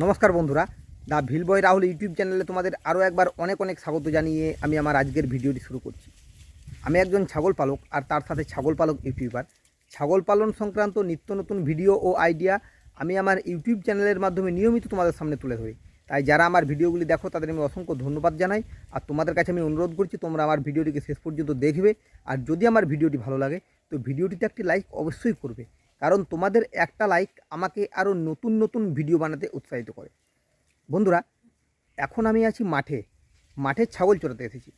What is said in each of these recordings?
নমস্কার বন্ধুরা, the Bhil boy Rahul YouTube চ্যানেলে তোমাদের আরও একবার অনেক অনেক স্বাগত জানিয়ে আমি আমার আজকের ভিডিওটি শুরু করছি। আমি একজন ছাগল পালক আর তার সাথে ছাগল পালক ইউটিউবার। ছাগল পালন সংক্রান্ত নিত্য নতুন ভিডিও ও আইডিয়া আমি আমার ইউটিউব চ্যানেলের মাধ্যমে নিয়মিত তোমাদের সামনে তুলে ধরি। তাই যারা আমার ভিডিওগুলি দেখো, তাদের আমি অসংখ্য ধন্যবাদ জানাই। আর তোমাদের কাছে আমি অনুরোধ করছি, তোমরা আমার ভিডিওটিকে শেষ পর্যন্ত দেখবে। আর যদি আমার ভিডিওটি ভালো লাগে, তো ভিডিওটিতে একটি লাইক অবশ্যই করবে। কারণ তোমাদের একটা লাইক আমাকে আরও নতুন নতুন ভিডিও বানাতে উৎসাহিত করে। বন্ধুরা, এখন আমি আছি মাঠে। মাঠে ছাগল চড়াতে এসেছি।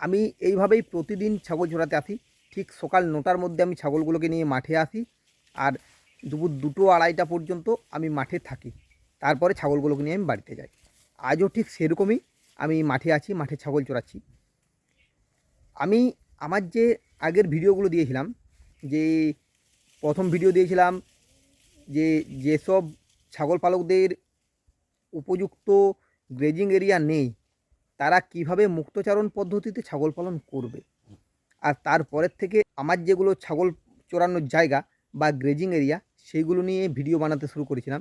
আমি এইভাবেই প্রতিদিন ছাগল চড়াতে আসি। ঠিক সকাল নটার মধ্যে আমি ছাগলগুলোকে নিয়ে মাঠে আসি আর দুপুর দুটো আড়াইটা পর্যন্ত আমি মাঠে থাকি। তারপরে ছাগলগুলোকে নিয়ে আমি বাড়িতে যাই। আজও ঠিক সেরকমই আমি মাঠে আছি, মাঠে ছাগল চড়াচ্ছি। আমি আমার যে আগের ভিডিওগুলো দিয়েছিলাম যে প্রথম ভিডিও দিয়েছিলাম যে যেসব ছাগল পালকদের উপযুক্ত গ্রেজিং এরিয়া নেই, তারা কীভাবে মুক্তচারণ পদ্ধতিতে ছাগল পালন করবে? আর তারপরের থেকে আমার যেগুলো ছাগল চড়ানোর জায়গা বা গ্রেজিং এরিয়া সেইগুলো নিয়ে ভিডিও বানাতে শুরু করেছিলাম।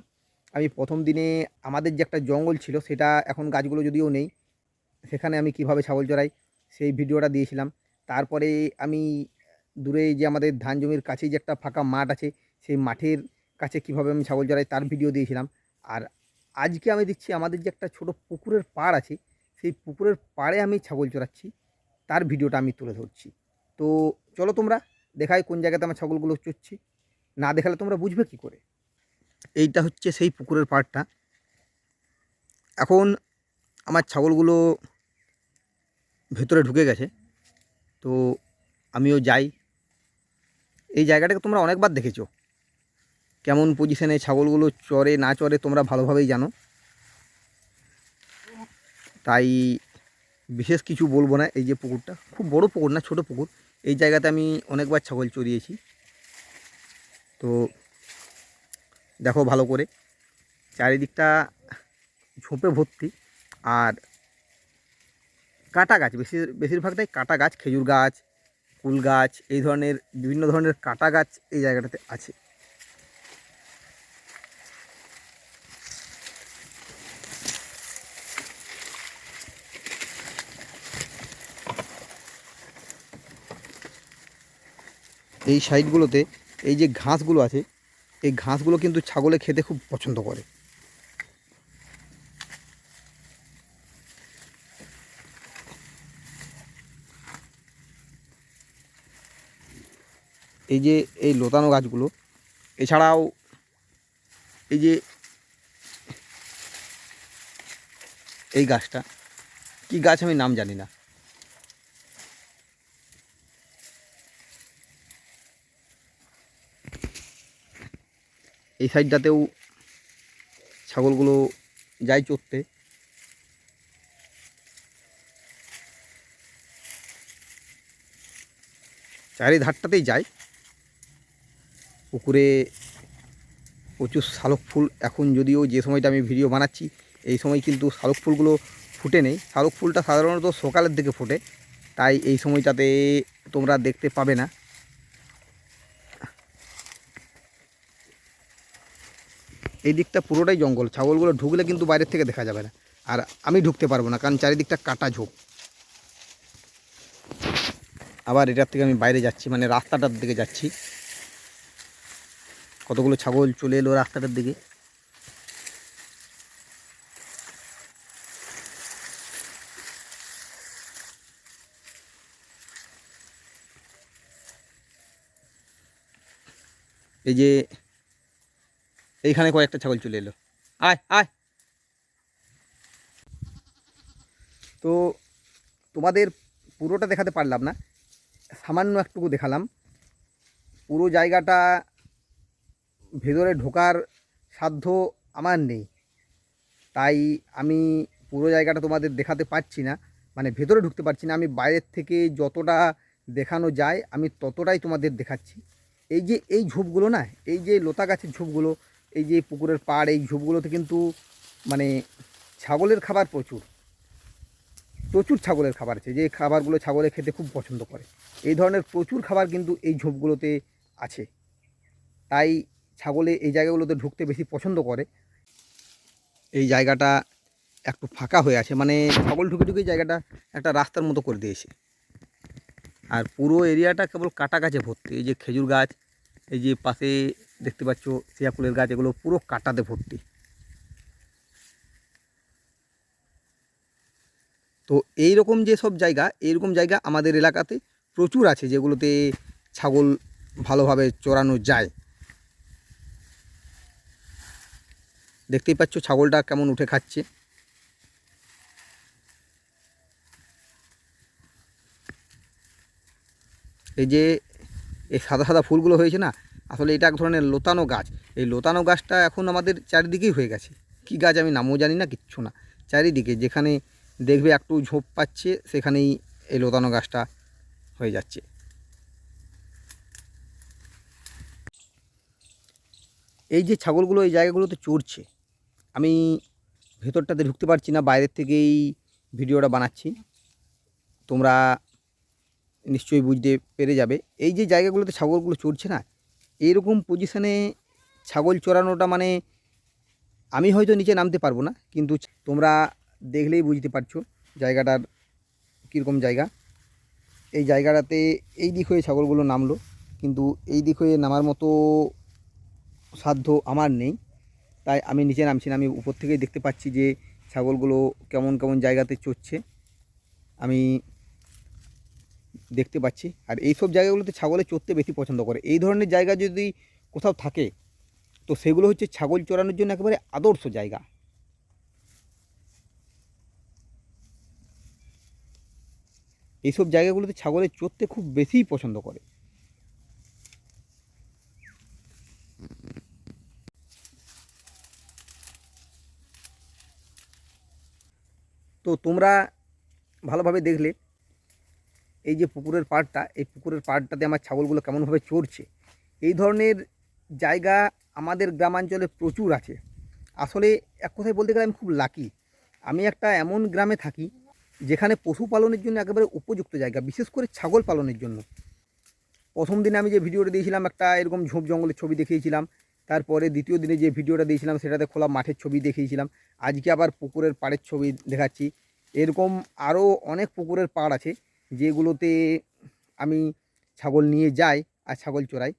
আমি প্রথম দিনে আমাদের যে একটা জঙ্গল ছিল, সেটা এখন গাছগুলো যদিও নেই, সেখানে আমি কীভাবে ছাগল চড়াই, সেই ভিডিওটা দিয়েছিলাম। তারপরে আমি দূরে যে আমাদের ধান জমির কাছেই যে একটা ফাঁকা মাঠ আছে, সেই মাঠের কাছে কীভাবে আমি ছাগল চড়াই তার ভিডিও দিয়েছিলাম। আর আজকে আমি দিচ্ছি আমাদের যে একটা ছোট পুকুরের পাড় আছে, সেই পুকুরের পাড়ে আমি ছাগল চড়াচ্ছি, তার ভিডিওটা আমি তুলে ধরছি। তো চলো তোমরা দেখাই কোন জায়গাতে আমার ছাগলগুলো চড়ছি। না দেখালে তোমরা বুঝবে কি করে? এইটা হচ্ছে সেই পুকুরের পাড়টা। এখন আমার ছাগলগুলো ভেতরে ঢুকে গেছে, তো আমিও যাই। এই জায়গাটাকে তোমরা অনেকবার দেখেছ। কেমন পজিশনে ছাগলগুলো চরে, না চরে তোমরা ভালোভাবেই জানো। তাই বিশেষ কিছু বলব না, এই যে পুকুরটা, খুব বড় পুকুর না, ছোট পুকুর। এই জায়গাতে আমি অনেকবার ছাগল চড়িয়েছি। তো দেখো ভালো করে, চারিদিকটা ঝোপে ভর্তি আর কাটা গাছ বেশি বেশিরভাগটাই কাটা গাছ, খেজুর গাছ কুল গাছ, এই ধরনের বিভিন্ন ধরনের কাটা গাছ এই জায়গাটাতে আছে। এই সাইডগুলোতে এই যে ঘাসগুলো আছে, এই ঘাসগুলো কিন্তু ছাগলে খেতে খুব পছন্দ করে। এই যে এই লতানো গাছগুলো, এছাড়াও এই যে এই গাছটা, কি গাছ আমি নাম জানি না। এই সাইডটাতেও ছাগলগুলো যায় চড়তে। চারিধারটাতেই যায়। পুকুরে প্রচুর শালক ফুল। এখন যদিও যে সময়টা আমি ভিডিও বানাচ্ছি, এই সময় কিন্তু শালক ফুলগুলো ফুটে নেই। শালক ফুলটা সাধারণত সকালের দিকে ফোটে, তাই এই সময়টাতে তোমরা দেখতে পাবে না। এই দিকটা পুরোটাই জঙ্গল, ছাগলগুলো ঢুকলে কিন্তু বাইরের থেকে দেখা যাবে না। আর আমি ঢুকতে পারব না, কারণ চারিদিকটা কাটা ঝোপ। আবার এটার থেকে আমি বাইরে যাচ্ছি মানে রাস্তাটার দিকে যাচ্ছি। কতগুলো ছাগল চলে এলো রাস্তাটার দিকে। এই যে এইখানে কয়েকটা ছাগল চলে এলো। আয় আয়। তো তোমাদের পুরোটা দেখাতে পারলাম না, সামান্য একটুকু দেখালাম। পুরো জায়গাটা ভেতরে ঢোকার সাধ্য আমার নেই। তাই আমি পুরো জায়গাটা তোমাদের দেখাতে পারছি না মানে ভেতরে ঢুকতে পারছি না। আমি বাইরের থেকে যতটা দেখানো যায়, আমি ততটাই তোমাদের দেখাচ্ছি। এই যে এই ঝোপগুলো না, এই যে লতা গাছের ঝোপগুলো, এই যে পুকুরের পাড়, এই ঝোপগুলোতে কিন্তু মানে ছাগলের খাবার প্রচুর। প্রচুর ছাগলের খাবার আছে। যে খাবারগুলো ছাগলে খেতে খুব পছন্দ করে। এই ধরনের প্রচুর খাবার কিন্তু এই ঝোপগুলোতে আছে। তাই ছাগলে এই জায়গাগুলোতে ঢুকতে বেশি পছন্দ করে। এই জায়গাটা একটু ফাঁকা হয়ে আছে মানে ছাগল ঢুকে ঢুকে জায়গাটা একটা রাস্তার মতো করে দিয়েছে। আর পুরো এরিয়াটা কেবল কাটা গাছে ভর্তি, এই যে খেজুর গাছ, এই যে পাশে দেখতে পাচ্ছ সিয়া ফুলের গাছ, এগুলো পুরো কাটাতে ভর্তি। তো এই রকম যে সব জায়গা, এইরকম জায়গা আমাদের এলাকাতে প্রচুর আছে যেগুলোতে ছাগল ভালোভাবে চড়ানো যায়। দেখতেই পাচ্ছ ছাগলটা কেমন উঠে খাচ্ছে। এই যে এই সাদা সাদা ফুলগুলো হয়েছে না, আসলে এটা এক ধরনের লোতানো গাছ। এই লোতানো গাছটা এখন আমাদের চারিদিকেই হয়ে গেছে। কি গাছ আমি নামও জানি না, কিচ্ছু না। চারিদিকে যেখানে দেখবে একটু ঝোপ পাচ্ছে, সেখানেই এই লোতানো গাছটা হয়ে যাচ্ছে। এই যে ছাগলগুলো এই জায়গাগুলোতে চড়ছে আমি ভেতরটাতে ঢুকতে পারছি না, বাইরের থেকেই ভিডিওটা বানাচ্ছি। তোমরা নিশ্চয়ই বুঝতে পেরে যাবে। এই যে জায়গাগুলোতে ছাগলগুলো চড়ছে না এইরকম পজিশানে ছাগল চড়ানোটা মানে আমি হয়তো নিচে নামতে পারব না, কিন্তু তোমরা দেখলেই বুঝতে পারছ জায়গাটার কীরকম জায়গা। এই জায়গাটাতে এই দিক হয়ে ছাগলগুলো নামলো, কিন্তু এই দিক হয়ে নামার মতো সাধ্য আমার নেই। তাই আমি নিচে নামছি না, আমি উপর থেকেই দেখতে পাচ্ছি যে ছাগলগুলো কেমন কেমন জায়গাতে চড়ছে। আমি দেখতে পাচ্ছি। আর এই সব জায়গাগুলোতে ছাগলে চড়তে বেশি পছন্দ করে। এই ধরনের জায়গা যদি কোথাও থাকে, তো সেগুলো হচ্ছে ছাগল চড়ানোর জন্য একেবারে আদর্শ জায়গা। এইসব জায়গাগুলোতে ছাগলে চড়তে খুব বেশিই পছন্দ করে। তো তোমরা ভালোভাবে দেখলে এই যে পুকুরের পাড়টা, এই পুকুরের পাড়টাতে আমার ছাগলগুলো কেমনভাবে চড়ছে। এই ধরনের জায়গা আমাদের গ্রামাঞ্চলে প্রচুর আছে। আসলে এক কথায় বলতে গেলে আমি খুব লাকি আমি একটা এমন গ্রামে থাকি যেখানে পশুপালনের জন্য একেবারে উপযুক্ত জায়গা, বিশেষ করে ছাগল পালনের জন্য। প্রথম দিনে আমি যে ভিডিওটা দিয়েছিলাম, একটা এরকম ঝোপ জঙ্গলের ছবি দেখিয়েছিলাম। তারপরে দ্বিতীয় দিনে যে ভিডিওটা দিয়েছিলাম, সেটাতে খোলা মাঠের ছবি দেখিয়েছিলাম। আজকে আবার পুকুরের পাড়ের ছবি দেখাচ্ছি। এরকম আরও অনেক পুকুরের পাড় আছে, যেগুলোতে আমি ছাগল নিয়ে যাই আর ছাগল চড়াই।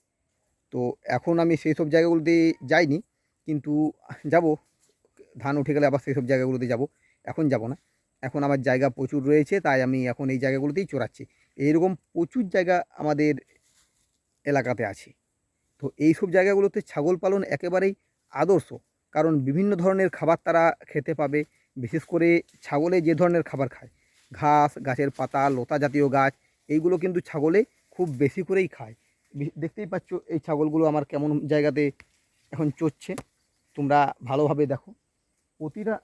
তো এখন আমি সেই সব জায়গাগুলোতে যাইনি, কিন্তু যাব। ধান উঠে গেলে আবার সেই সব জায়গাগুলোতে যাব। এখন যাব না। এখন আমার জায়গা প্রচুর রয়েছে, তাই আমি এখন এই জায়গাগুলোতেই চড়াচ্ছি। এইরকম প্রচুর জায়গা আমাদের এলাকাতে আছে। তো এই সব জায়গাগুলোতে ছাগল পালন একেবারেই আদর্শ, কারণ বিভিন্ন ধরনের খাবার তারা খেতে পাবে বিশেষ করে ছাগলে যে ধরনের খাবার খায়। ঘাস, গাছের পাতা, লতা জাতীয় গাছ, এইগুলো কিন্তু ছাগলে খুব বেশি করেই খায়। দেখতেই পাচ্ছ এই ছাগলগুলো আমার কেমন জায়গাতে এখন চড়ছে। তোমরা ভালোভাবে দেখো। প্রতিটা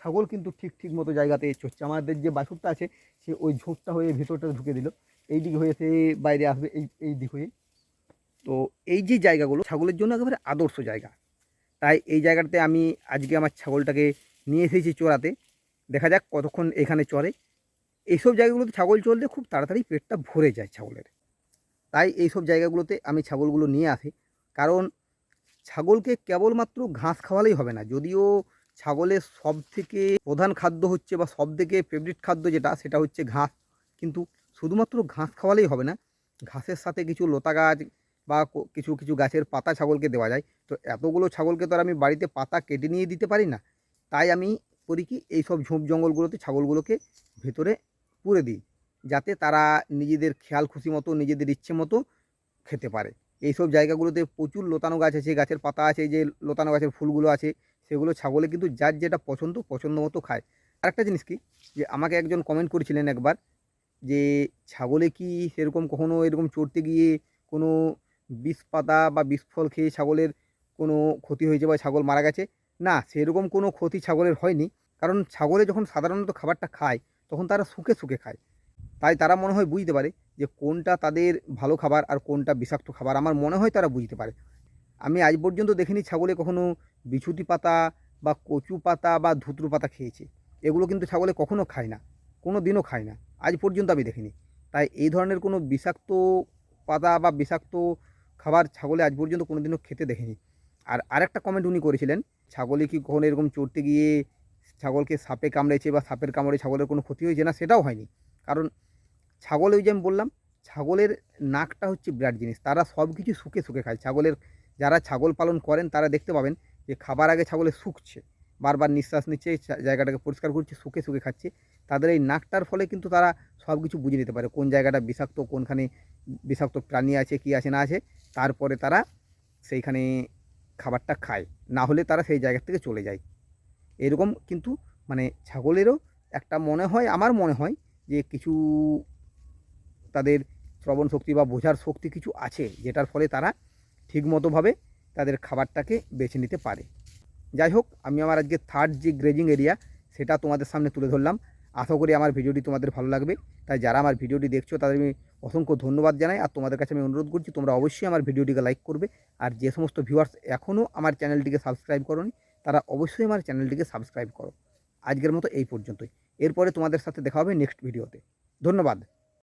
ছাগল কিন্তু ঠিক ঠিক মতো জায়গাতে চড়ছে। আমাদের যে বাছুরটা আছে, সে ওই ঝোপটা হয়ে ভেতরটা ঢুকে দিল। এই দিক হয়ে সে বাইরে আসবে, এই এই দিক হয়ে। তো এই যে জায়গাগুলো, ছাগলের জন্য একেবারে আদর্শ জায়গা। তাই এই জায়গাটাতে আমি আজকে আমার ছাগলটাকে নিয়ে এসেছি চড়াতে দেখা যাক কতক্ষণ এখানে চড়ে এইসব জায়গাগুলোতে ছাগল চললে খুব তাড়াতাড়ি পেটটা ভরে যায় ছাগলের। তাই এইসব জায়গাগুলোতে আমি ছাগলগুলো নিয়ে আসি। কারণ ছাগলকে কেবলমাত্র ঘাস খাওয়ালেই হবে না। যদিও ছাগলের সব থেকে প্রধান খাদ্য হচ্ছে বা সব থেকে ফেভারিট খাদ্য যেটা, সেটা হচ্ছে ঘাস। কিন্তু শুধুমাত্র ঘাস খাওয়ালেই হবে না, ঘাসের সাথে কিছু লতা গাছ বা কিছু কিছু গাছের পাতা ছাগলকে দেওয়া যায়। তো এতগুলো ছাগলকে তো আর আমি বাড়িতে পাতা কেটে নিয়ে দিতে পারি না। তাই আমি করি কি এই সব ঝোপ জঙ্গলগুলোতে ছাগলগুলোকে ভেতরে পুরে দিই, যাতে তারা নিজেদের খেয়াল খুশি মতো, নিজেদের ইচ্ছে মতো খেতে পারে। এই সব জায়গাগুলোতে প্রচুর লতানো গাছ আছে, গাছের পাতা আছে যে লতানো গাছের ফুলগুলো আছে, সেগুলো ছাগলে কিন্তু যার যেটা পছন্দ পছন্দ মতো খায়। আরেকটা জিনিস কি, যে আমাকে একজন কমেন্ট করেছিলেন একবার, যে ছাগলে কি সেরকম কখনো এরকম চড়তে গিয়ে কোনো বিষ পাতা বা বিষ ফল খেয়ে ছাগলের কোনো ক্ষতি হয়েছে বা ছাগল মারা গেছে? না, সেরকম কোনো ক্ষতি ছাগলের হয়নি। কারণ ছাগলে যখন সাধারণত খাবারটা খায়, তখন তারা শুকে শুকে খায়। তাই তারা মনে হয় বুঝতে পারে যে কোনটা তাদের ভালো খাবার আর কোনটা বিষাক্ত খাবার। আমার মনে হয় তারা বুঝতে পারে। আমি আজ পর্যন্ত দেখিনি ছাগলে কখনো বিছুতি পাতা বা কচু পাতা বা ধুতরু পাতা খেয়েছে। এগুলো কিন্তু ছাগলে কখনো খায় না, কোনো দিনও খায় না। আজ পর্যন্ত আমি দেখিনি। তাই এই ধরনের কোনো বিষাক্ত পাতা বা বিষাক্ত খাবার ছাগলে আজ পর্যন্ত কোনো দিনও খেতে দেখিনি। আর আরেকটা কমেন্ট উনি করেছিলেন ছাগলে কি কখনো এরকম চড়তে গিয়ে ছাগলকে সাপে কামড়েছে বা সাপের কামড়ে ছাগলের কোনো ক্ষতি হয়েছে? না, সেটাও হয়নি। কারণ ছাগল ওই যে আমি বললাম, ছাগলের নাকটা হচ্ছে বিরাট জিনিস। তারা সব কিছু শুকে শুকে খায়। ছাগলের যারা ছাগল পালন করেন, তারা দেখতে পাবেন যে খাবার আগে ছাগলে শুকছে, বারবার নিঃশ্বাস নিচ্ছে জায়গাটাকে পরিষ্কার করছে, শুকে শুকে খাচ্ছে। তাদের এই নাকটার ফলে কিন্তু তারা সব কিছু বুঝে নিতে পারে। কোন জায়গাটা বিষাক্ত, কোনখানে বিষাক্ত প্রাণী আছে, কি আছে, না আছে। তারপরে তারা সেইখানে খাবারটা খায়। না হলে তারা সেই জায়গা থেকে চলে যায়। এরকম কিন্তু মানে ছাগলেরও একটা মনে হয়, আমার মনে হয় যে কিছু তাদের শ্রবণ শক্তি বা বোঝার শক্তি কিছু আছে, যেটার ফলে তারা ঠিকমতোভাবে তাদের খাবারটাকে বেছে নিতে পারে। যাই হোক, আমি আমার আজকে থার্ড যে গ্রেজিং এরিয়া সেটা তোমাদের সামনে তুলে ধরলাম। আশা করি আমার ভিডিওটি তোমাদের ভালো লাগবে। তাই যারা আমার ভিডিওটি দেখছ, তাদের আমি অসংখ্য ধন্যবাদ জানাই। আর তোমাদের কাছে আমি অনুরোধ করছি, তোমরা অবশ্যই আমার ভিডিওটিকে লাইক করবে। আর যে সমস্ত ভিউয়ার্স এখনও আমার চ্যানেলটিকে সাবস্ক্রাইব করোনি, তারা অবশ্যই আমার চ্যানেলটিকে সাবস্ক্রাইব করো। আজকের মতো এই পর্যন্তই। এরপরে তোমাদের সাথে দেখা হবে নেক্সট ভিডিওতে ধন্যবাদ।